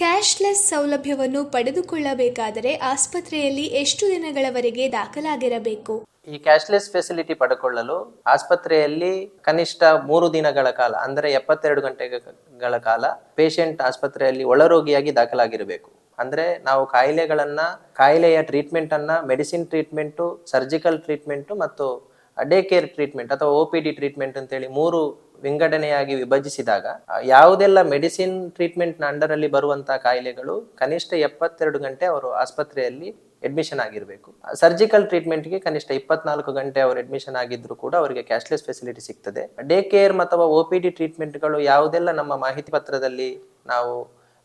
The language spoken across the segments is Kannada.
ಕ್ಯಾಶ್ಲೆಸ್ ಸೌಲಭ್ಯವನ್ನು ಪಡೆದುಕೊಳ್ಳಬೇಕಾದರೆ ಆಸ್ಪತ್ರೆಯಲ್ಲಿ ಎಷ್ಟು ದಿನಗಳವರೆಗೆ ದಾಖಲಾಗಿರಬೇಕು? ಈ ಕ್ಯಾಶ್ಲೆಸ್ ಫೆಸಿಲಿಟಿ ಪಡ್ಕೊಳ್ಳಲು ಆಸ್ಪತ್ರೆಯಲ್ಲಿ ಕನಿಷ್ಠ ಮೂರು ದಿನಗಳ ಕಾಲ, ಅಂದರೆ ಎಪ್ಪತ್ತೆರಡು ಗಂಟೆಗಳ ಕಾಲ ಪೇಷಂಟ್ ಆಸ್ಪತ್ರೆಯಲ್ಲಿ ಒಳರೋಗಿಯಾಗಿ ದಾಖಲಾಗಿರಬೇಕು. ಅಂದರೆ ನಾವು ಕಾಯಿಲೆಗಳನ್ನ, ಕಾಯಿಲೆಯ ಟ್ರೀಟ್ಮೆಂಟ್ ಅನ್ನ ಮೆಡಿಸಿನ್ ಟ್ರೀಟ್ಮೆಂಟು, ಸರ್ಜಿಕಲ್ ಟ್ರೀಟ್ಮೆಂಟು ಮತ್ತು ಡೇ ಕೇರ್ ಟ್ರೀಟ್ಮೆಂಟ್ ಅಥವಾ ಒ ಪಿ ಡಿ ಟ್ರೀಟ್ಮೆಂಟ್ ಅಂತೇಳಿ ಮೂರು ವಿಂಗಡಣೆಯಾಗಿ ವಿಭಜಿಸಿದಾಗ ಯಾವುದೆಲ್ಲ ಮೆಡಿಸಿನ್ ಟ್ರೀಟ್ಮೆಂಟ್ನ ಅಂಡರಲ್ಲಿ ಬರುವಂತಹ ಕಾಯಿಲೆಗಳು ಕನಿಷ್ಠ ಎಪ್ಪತ್ತೆರಡು ಗಂಟೆ ಅವರು ಆಸ್ಪತ್ರೆಯಲ್ಲಿ ಅಡ್ಮಿಷನ್ ಆಗಿರಬೇಕು. ಸರ್ಜಿಕಲ್ ಟ್ರೀಟ್ಮೆಂಟ್ಗೆ ಕನಿಷ್ಠ ಇಪ್ಪತ್ನಾಲ್ಕು ಗಂಟೆ ಅವರು ಅಡ್ಮಿಷನ್ ಆಗಿದ್ರು ಕೂಡ ಅವರಿಗೆ ಕ್ಯಾಶ್ಲೆಸ್ ಫೆಸಿಲಿಟಿ ಸಿಗ್ತದೆ. ಡೇ ಕೇರ್ ಅಥವಾ ಒ ಪಿ ಡಿ ಟ್ರೀಟ್ಮೆಂಟ್ಗಳು ಯಾವುದೆಲ್ಲ ನಮ್ಮ ಮಾಹಿತಿ ಪತ್ರದಲ್ಲಿ ನಾವು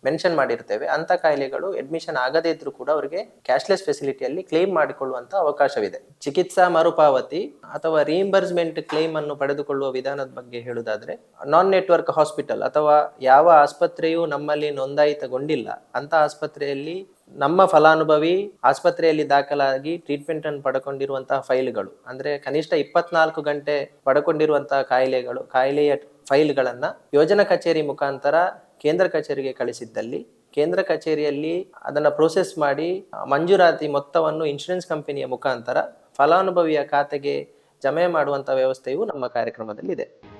ಮೆನ್ಷನ್ ಮಾಡಿರ್ತೇವೆ. ಅಂತ ಕಾಯಿಲೆಗಳು ಅಡ್ಮಿಷನ್ ಆಗದೇ ಇದ್ರೂ ಕೂಡ ಅವರಿಗೆ ಕ್ಯಾಶ್ಲೆಸ್ ಫೆಸಿಲಿಟಿಯಲ್ಲಿ ಕ್ಲೇಮ್ ಮಾಡಿಕೊಳ್ಳುವಂತ ಅವಕಾಶವಿದೆ. ಚಿಕಿತ್ಸಾ ಮರುಪಾವತಿ ಅಥವಾ ರೀಇಂಬರ್ಸ್ಮೆಂಟ್ ಕ್ಲೇಮ್ ಅನ್ನು ಪಡೆದುಕೊಳ್ಳುವ ವಿಧಾನದ ಬಗ್ಗೆ ಹೇಳುವುದಾದ್ರೆ ನಾನ್ ನೆಟ್ವರ್ಕ್ ಹಾಸ್ಪಿಟಲ್ ಅಥವಾ ಯಾವ ಆಸ್ಪತ್ರೆಯು ನಮ್ಮಲ್ಲಿ ನೋಂದಾಯಿತಗೊಂಡಿಲ್ಲ. ಅಂತ ಆಸ್ಪತ್ರೆಯಲ್ಲಿ ನಮ್ಮ ಫಲಾನುಭವಿ ಆಸ್ಪತ್ರೆಯಲ್ಲಿ ದಾಖಲಾಗಿ ಟ್ರೀಟ್ಮೆಂಟ್ ಅನ್ನು ಪಡ್ಕೊಂಡಿರುವಂತಹ ಫೈಲ್ಗಳು, ಅಂದ್ರೆ ಕನಿಷ್ಠ ಇಪ್ಪತ್ನಾಲ್ಕು ಗಂಟೆ ಪಡ್ಕೊಂಡಿರುವಂತಹ ಕಾಯಿಲೆಗಳು, ಕಾಯಿಲೆಯ ಫೈಲ್ಗಳನ್ನ ಯೋಜನಾ ಕಚೇರಿ ಮುಖಾಂತರ ಕೇಂದ್ರ ಕಚೇರಿಗೆ ಕಳಿಸಿದ್ದಲ್ಲಿ, ಕೇಂದ್ರ ಕಚೇರಿಯಲ್ಲಿ ಅದನ್ನ ಪ್ರೋಸೆಸ್ ಮಾಡಿ ಮಂಜೂರಾತಿ ಮೊತ್ತವನ್ನು ಇನ್ಶೂರೆನ್ಸ್ ಕಂಪನಿಯ ಮುಖಾಂತರ ಫಲಾನುಭವಿಯ ಖಾತೆಗೆ ಜಮೆ ಮಾಡುವಂತ ವ್ಯವಸ್ಥೆಯು ನಮ್ಮ ಕಾರ್ಯಕ್ರಮದಲ್ಲಿ ಇದೆ